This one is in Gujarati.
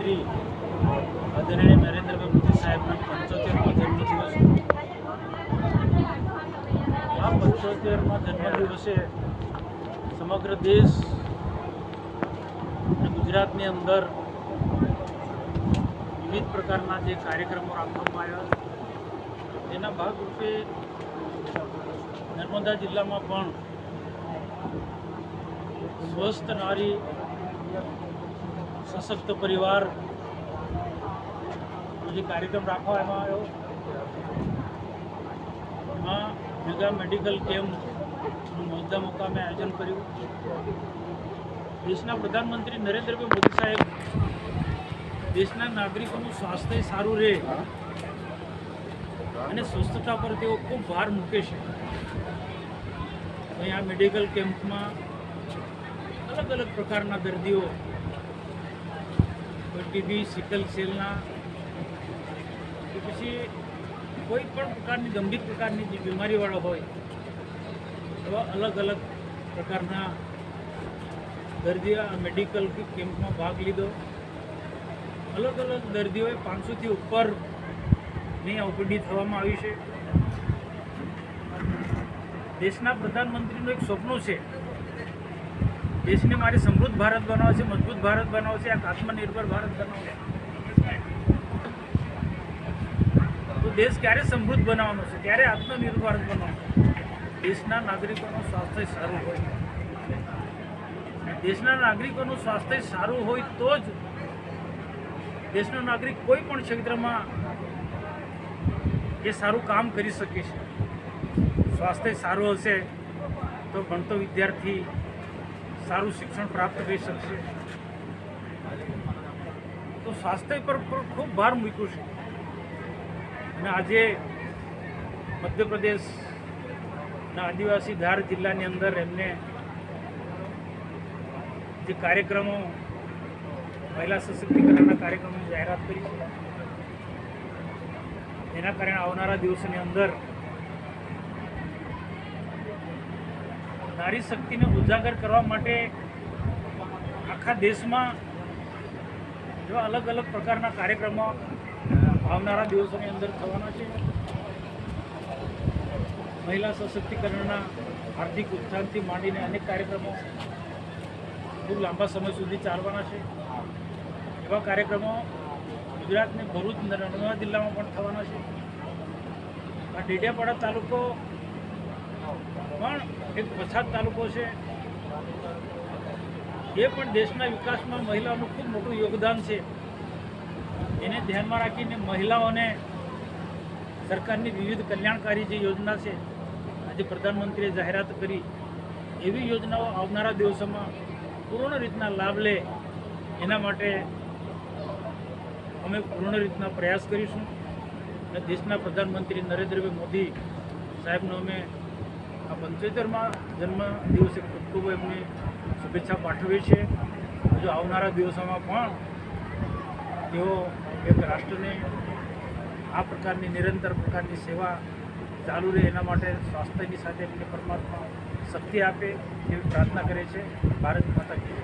પ્રધાનમંત્રી આદરણીય નરેન્દ્રભાઈ મોદી સાહેબનો પંચોતેરમો જન્મદિવસ. આ પંચોતેરમા જન્મદિવસે સમગ્ર દેશ અને ગુજરાતની અંદર વિવિધ પ્રકારના જે કાર્યક્રમો રાખવામાં આવ્યા. તેના ભાગરૂપે નર્મદા જિલ્લામાં પણ સ્વસ્થ નારી સશક્ત પરિવાર જે કાર્યક્રમ રાખવામાં આવ્યો. એમાં મેગા મેડિકલ કેમ્પનું મોજદા મુકામે આયોજન કર્યું. દેશના પ્રધાનમંત્રી નરેન્દ્રભાઈ મોદી સાહેબ દેશના નાગરિકોનું સ્વાસ્થ્ય સારું રહે અને સ્વસ્થતા પર તેઓ ખૂબ ભાર મૂકે છે. અહીંયા મેડિકલ કેમ્પમાં અલગ અલગ પ્રકારના દર્દીઓ ટીબી સિકલ સેલના. કે પછી કોઈ પણ પ્રકારની ગંભીર પ્રકારની જે બીમારીવાળો હોય એવા અલગ અલગ પ્રકારના દર્દીઓ મેડિકલ કેમ્પમાં ભાગ લીધો. અલગ અલગ દર્દીઓએ પાંચસોથી ઉપરની ઓપીડી થવામાં આવી છે. દેશના પ્રધાનમંત્રીનું એક સ્વપ્ન છે દેશને મારે સમૃદ્ધ ભારત બનાવવો છે, મજબૂત ભારત બનાવવો છે આત્મનિર્ભર ભારત બનાવશે તો દેશ ક્યારે સમૃદ્ધ બનાવવાનો છે? ક્યારે આત્મનિર્ભર ભારત બનાવવાનો દેશના નાગરિકોનું સ્વાસ્થ્ય સારું હોય. દેશના નાગરિકોનું સ્વાસ્થ્ય સારું હોય તો જ દેશનો નાગરિક કોઈ પણ ક્ષેત્રમાં એ સારું કામ કરી શકે છે. સ્વાસ્થ્ય સારું હશે તો ભણતો વિદ્યાર્થી સારું શિક્ષણ પ્રાપ્ત કરી શકશે. તો સ્વાસ્થ્ય પર ખૂબ ભાર મૂક્યો છે. અને આજે મધ્યપ્રદેશના આદિવાસી ધાર જિલ્લાની અંદર એમને જે કાર્યક્રમો, મહિલા સશક્તિકરણના કાર્યક્રમોની જાહેરાત કરી છે. એના કારણે આવનારા દિવસોની અંદર નારી શક્તિને ઉજાગર કરવા માટે આખા દેશમાં એવા અલગ અલગ પ્રકારના કાર્યક્રમો આવનારા દિવસોની અંદર થવાના છે. મહિલા સશક્તિકરણના આર્થિક ઉત્થાનથી માંડીને અનેક કાર્યક્રમો ખૂબ લાંબા સમય સુધી ચાલવાના છે. એવા કાર્યક્રમો ગુજરાતની ભરૂચ, નર્મદા જિલ્લામાં પણ થવાના છે. આ ડેડિયાપાડા તાલુકો પણ એક પછાત તાલુકો છે. એ પણ દેશના વિકાસમાં મહિલાઓનું ખૂબ મોટું યોગદાન છે. એને ધ્યાનમાં રાખીને મહિલાઓને સરકારની વિવિધ કલ્યાણકારી જે યોજના છે, આજે પ્રધાનમંત્રીએ જાહેરાત કરી, એવી યોજનાઓ આવનારા દિવસોમાં પૂર્ણ રીતના લાભ લે. એના માટે અમે પૂર્ણ રીતના પ્રયાસ કરીશું. અને દેશના પ્રધાનમંત્રી નરેન્દ્રભાઈ મોદી સાહેબનો અમે આ પંચોતેરમાં જન્મ દિવસે ખૂબ ખૂબ એમને શુભેચ્છા પાઠવીએ છીએ હજુ આવનારા દિવસોમાં પણ તેઓ એક રાષ્ટ્રને આ પ્રકારની નિરંતર પ્રકારની સેવા ચાલુ રહે એના માટે સ્વાસ્થ્યની સાથે એમને પરમાત્મા શક્તિ આપે તેવી પ્રાર્થના કરે છે ભારત માતા કી.